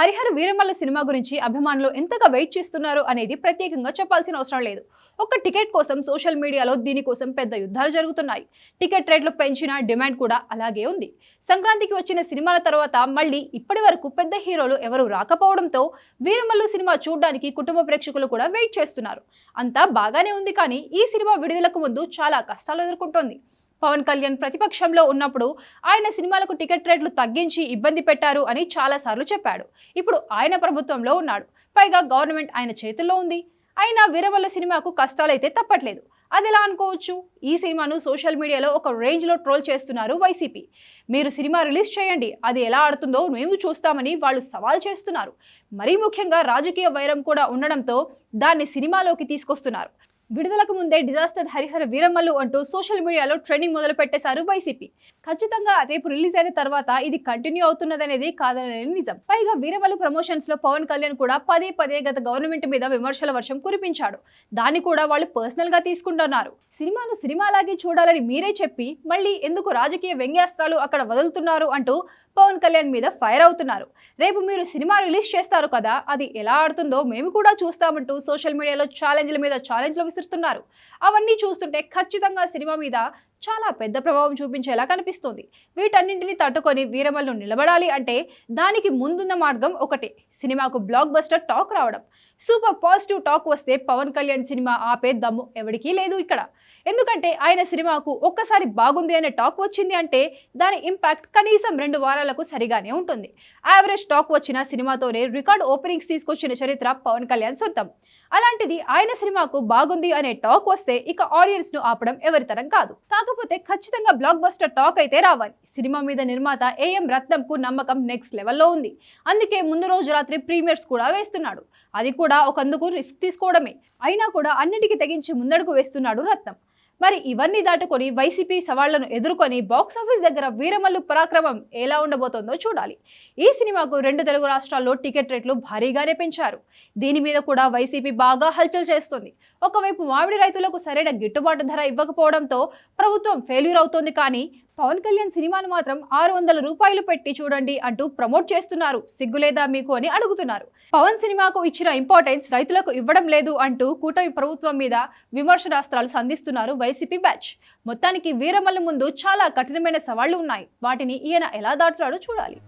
Harihara Veeramalla cinema గురించి అభిమానులు ఎంతగా వెయిట్ చేస్తున్నారు అనేది ప్రత్యేకంగా చెప్పాల్సిన అవసరం లేదు. ఒక టికెట్ కోసం సోషల్ మీడియాలో దీనికోసం పెద్ద యుద్ధాలు జరుగుతున్నాయి. టికెట్ రేట్లు పెంచిన డిమాండ్ కూడా అలాగే ఉంది. సంక్రాంతికి వచ్చిన సినిమాల తర్వాత మళ్ళీ ఇప్పటి వరకు పెద్ద హీరోలు ఎవరు రాకపోవడంతో వీరమల్లు సినిమా చూడడానికి కుటుంబ ప్రేక్షకులు కూడా వెయిట్ చేస్తున్నారు. అంతా బాగానే ఉంది కానీ ఈ సినిమా విడుదలకు ముందు చాలా కష్టాలు ఎదుర్కొంటోంది. పవన్ కళ్యాణ్ ప్రతిపక్షంలో ఉన్నప్పుడు ఆయన సినిమాలకు టికెట్ రేట్లు తగ్గించి ఇబ్బంది పెట్టారు అని చాలాసార్లు చెప్పాడు. ఇప్పుడు ఆయన ప్రభుత్వంలో ఉన్నాడు. పైగా గవర్నమెంట్ ఆయన చేతుల్లో ఉంది. అయినా వీరవల్ల సినిమాకు కష్టాలైతే తప్పట్లేదు. అది ఎలా అనుకోవచ్చు? ఈ సినిమాను సోషల్ మీడియాలో ఒక రేంజ్లో ట్రోల్ చేస్తున్నారు వైసీపీ. మీరు సినిమా రిలీజ్ చేయండి. అది ఎలా ఆడుతుందో మేము చూస్తామని వాళ్ళు సవాల్ చేస్తున్నారు. మరీ ముఖ్యంగా రాజకీయ వైరం కూడా ఉండడంతో దాన్ని సినిమాలోకి తీసుకొస్తున్నారు. విడుదలకు ముందే డిజాస్టర్ హరిహర వీరమ్మలు అంటూ సోషల్ మీడియాలో ట్రెండింగ్ మొదలు పెట్టేశారు వైసీపీ. ఖచ్చితంగా రేపు రిలీజ్ అయిన తర్వాత ఇది కంటిన్యూ అవుతున్నదనేది కాదనలేని నిజం. పైగా వీరమల్లు ప్రమోషన్స్లో పవన్ కళ్యాణ్ కూడా పదే పదే గత గవర్నమెంట్ మీద విమర్శల వర్షం కురిపించాడు. దాన్ని కూడా వాళ్ళు పర్సనల్గా తీసుకుంటున్నారు. సినిమాను సినిమాలాగే చూడాలని మీరే చెప్పి మళ్ళీ ఎందుకు రాజకీయ వ్యంగ్యాస్త్రాలు అక్కడ వదులుతున్నారు అంటూ పవన్ కళ్యాణ్ మీద ఫైర్ అవుతున్నారు. రేపు మీరు సినిమా రిలీజ్ చేస్తారు కదా అది ఎలా ఆడుతుందో మేము కూడా చూస్తామంటూ సోషల్ మీడియాలో ఛాలెంజ్ల మీద ఛాలెంజ్లు విసురుతున్నారు. అవన్నీ చూస్తుంటే ఖచ్చితంగా సినిమా మీద చాలా పెద్ద ప్రభావం చూపించేలా కనిపిస్తుంది. వీటన్నింటినీ తట్టుకొని వీరమల్లు నిలబడాలి అంటే దానికి ముందున్న మార్గం ఒకటే సినిమాకు బ్లాక్ బస్టర్ టాక్ రావడం. సూపర్ పాజిటివ్ టాక్ వస్తే పవన్ కళ్యాణ్ సినిమా ఆపే దమ్ము ఎవరికీ లేదు ఇక్కడ. ఎందుకంటే ఆయన సినిమాకు ఒక్కసారి బాగుంది అనే టాక్ వచ్చింది అంటే దాని ఇంపాక్ట్ కనీసం రెండు వారాలకు సరిగానే ఉంటుంది. యావరేజ్ టాక్ వచ్చిన సినిమాతోనే రికార్డ్ ఓపెనింగ్స్ తీసుకొచ్చిన చరిత్ర పవన్ కళ్యాణ్ సొంతం. అలాంటిది ఆయన సినిమాకు బాగుంది అనే టాక్ వస్తే ఇక ఆడియన్స్ను ఆపడం ఎవరితరం కాదు. కాక కాకపోతే ఖచ్చితంగా బ్లాక్ బస్టర్ టాక్ అయితే రావాలి. సినిమా మీద నిర్మాత ఏఎం రత్నం కు నమ్మకం నెక్స్ట్ లెవెల్లో ఉంది. అందుకే ముందు రోజు రాత్రి ప్రీమియర్స్ కూడా వేస్తున్నాడు. అది కూడా ఒకందుకు రిస్క్ తీసుకోవడమే. అయినా కూడా అన్నిటికీ తెగించి ముందడుగు వేస్తున్నాడు రత్నం. మరి ఇవన్నీ దాటుకొని వైసీపీ సవాళ్ళను ఎదుర్కొని బాక్స్ ఆఫీస్ దగ్గర వీరమల్లు పరాక్రమం ఎలా ఉండబోతోందో చూడాలి. ఈ సినిమాకు రెండు తెలుగు రాష్ట్రాల్లో టికెట్ రేట్లు భారీగానే పెంచారు. దీని మీద కూడా వైసీపీ బాగా హల్చల్ చేస్తుంది. ఒకవైపు మామిడి రైతులకు సరైన గిట్టుబాటు ధర ఇవ్వకపోవడంతో ప్రభుత్వం ఫెయిల్యూర్ అవుతోంది కానీ పవన్ కళ్యాణ్ సినిమాను మాత్రం ఆరు వందల రూపాయలు పెట్టి చూడండి అంటూ ప్రమోట్ చేస్తున్నారు. సిగ్గులేదా మీకు అని అడుగుతున్నారు. పవన్ సినిమాకు ఇచ్చిన ఇంపార్టెన్స్ రైతులకు ఇవ్వడం లేదు అంటూ కూటమి ప్రభుత్వం మీద విమర్శనాస్త్రాలు సంధిస్తున్నారు వైసీపీ బ్యాచ్. మొత్తానికి వీరమల్ల ముందు చాలా కఠినమైన సవాళ్ళు ఉన్నాయి. వాటిని ఈయన ఎలా దాటుతాడో చూడాలి.